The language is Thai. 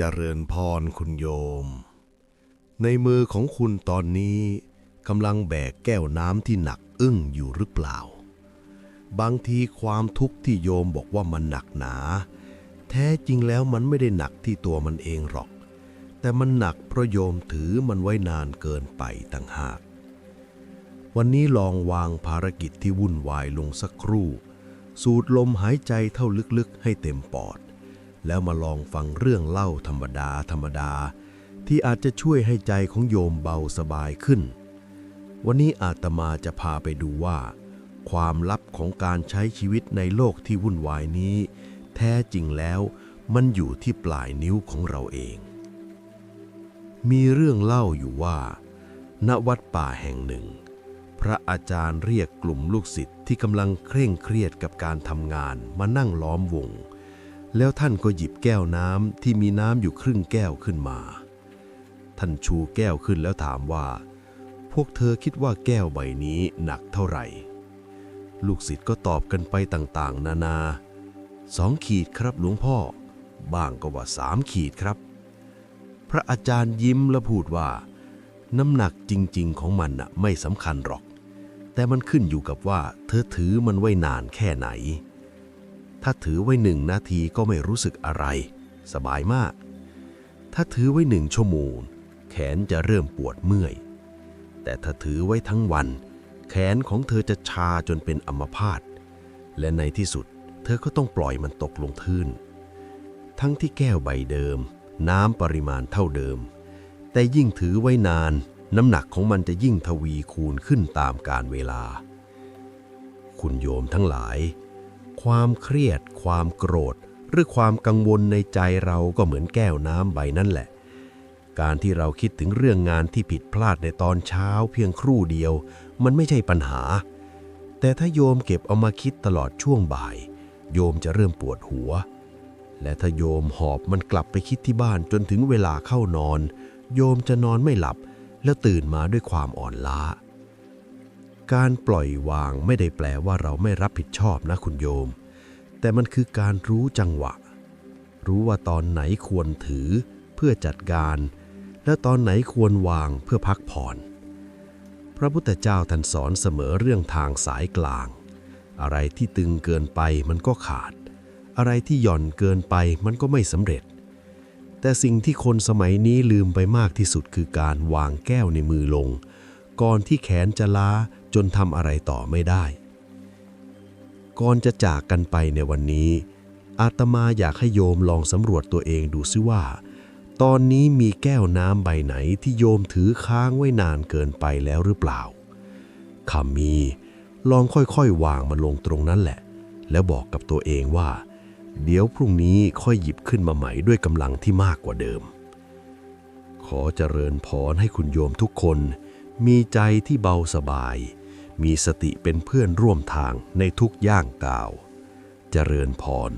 เจริญพรคุณโยม ในมือของคุณตอนนี้กำลังแบกแก้วน้ำที่หนักอึ้งอยู่หรือเปล่า บางทีความทุกข์ที่โยมบอกว่ามันหนักหนา แท้จริงแล้วมันไม่ได้หนักที่ตัวมันเองหรอก แต่มันหนักเพราะโยมถือมันไว้นานเกินไปต่างหาก วันนี้ลองวางภารกิจที่วุ่นวายลงสักครู่ สูดลมหายใจเท่าลึกๆให้เต็มปอด แล้วมาลองฟังเรื่องเล่าธรรมดาธรรมดา ที่อาจจะช่วยให้ใจของโยมเบาสบายขึ้น วันนี้อาตมาจะพาไปดูว่า ความลับของการใช้ชีวิตในโลกที่วุ่นวายนี้ แท้จริงแล้วมันอยู่ที่ปลายนิ้วของเราเอง มีเรื่องเล่าอยู่ว่า ณวัดป่าแห่งหนึ่ง พระอาจารย์เรียกกลุ่มลูกศิษย์ที่กำลังเคร่งเครียดกับการทำงานมานั่งล้อมวง แล้วท่านก็หยิบแก้วน้ำที่มีน้ำอยู่ครึ่งแก้วขึ้นมา ท่านชูแก้วขึ้นแล้วถามว่า พวกเธอคิดว่าแก้วใบนี้หนักเท่าไหร่ ลูกศิษย์ก็ตอบกันไปต่างๆ นานาสองขีดครับหลวงพ่อ บ้างก็ว่าสามขีดครับ พระอาจารย์ยิ้มและพูดว่า น้ำหนักจริง ๆ ของมันน่ะไม่สำคัญหรอก แต่มันขึ้นอยู่กับว่า เธอถือมันไว้นานแค่ไหน ถ้าถือไว้หนึ่งนาทีก็ไม่รู้สึกอะไร สบายมาก ถ้าถือไว้หนึ่งชั่วโมง แขนจะเริ่มปวดเมื่อย แต่ถ้าถือไว้ทั้งวัน แขนของเธอจะชาจนเป็นอัมพาต และในที่สุด เธอก็ต้องปล่อยมันตกลงพื้นทั้งที่แก้วใบเดิม น้ำปริมาณเท่าเดิม แต่ยิ่งถือไว้นาน น้ำหนักของมันจะยิ่งทวีคูณขึ้นตามกาลเวลา คุณโยมทั้งหลาย ความเครียด ความโกรธ หรือความกังวลในใจเราก็เหมือนแก้วน้ำใบนั่นแหละ การที่เราคิดถึงเรื่องงานที่ผิดพลาดในตอนเช้าเพียงครู่เดียว มันไม่ใช่ปัญหา แต่ถ้าโยมเก็บเอามาคิดตลอดช่วงบ่าย โยมจะเริ่มปวดหัว และถ้าโยมหอบมันกลับไปคิดที่บ้านจนถึงเวลาเข้านอน โยมจะนอนไม่หลับ แล้วตื่นมาด้วยความอ่อนล้า การปล่อยวางไม่ได้แปลว่าเราไม่รับผิดชอบนะคุณโยม แต่มันคือการรู้จังหวะ รู้ว่าตอนไหนควรถือเพื่อจัดการ และตอนไหนควรวางเพื่อพักผ่อน พระพุทธเจ้าท่านสอนเสมอเรื่องทางสายกลาง อะไรที่ตึงเกินไปมันก็ขาด อะไรที่หย่อนเกินไปมันก็ไม่สำเร็จ แต่สิ่งที่คนสมัยนี้ลืมไปมากที่สุดคือการวางแก้วในมือลง ก่อนที่แขนจะล้าจนทำอะไรต่อไม่ได้ ก่อนจะจากกันไปในวันนี้ อาตมาอยากให้โยมลองสำรวจตัวเองดูซิว่า ตอนนี้มีแก้วน้ำใบไหนที่โยมถือค้างไว้นานเกินไปแล้วหรือเปล่าคำมีลองค่อยๆ วางมันลงตรงนั้นแหละ แล้วบอกกับตัวเองว่า เดี๋ยวพรุ่งนี้ค่อยหยิบขึ้นมาใหม่ด้วยกำลังที่มากกว่าเดิม ขอเจริญพรให้คุณโยมทุกคน มีใจที่เบาสบาย มีสติเป็นเพื่อนร่วมทางในทุกย่างก้าว เจริญพร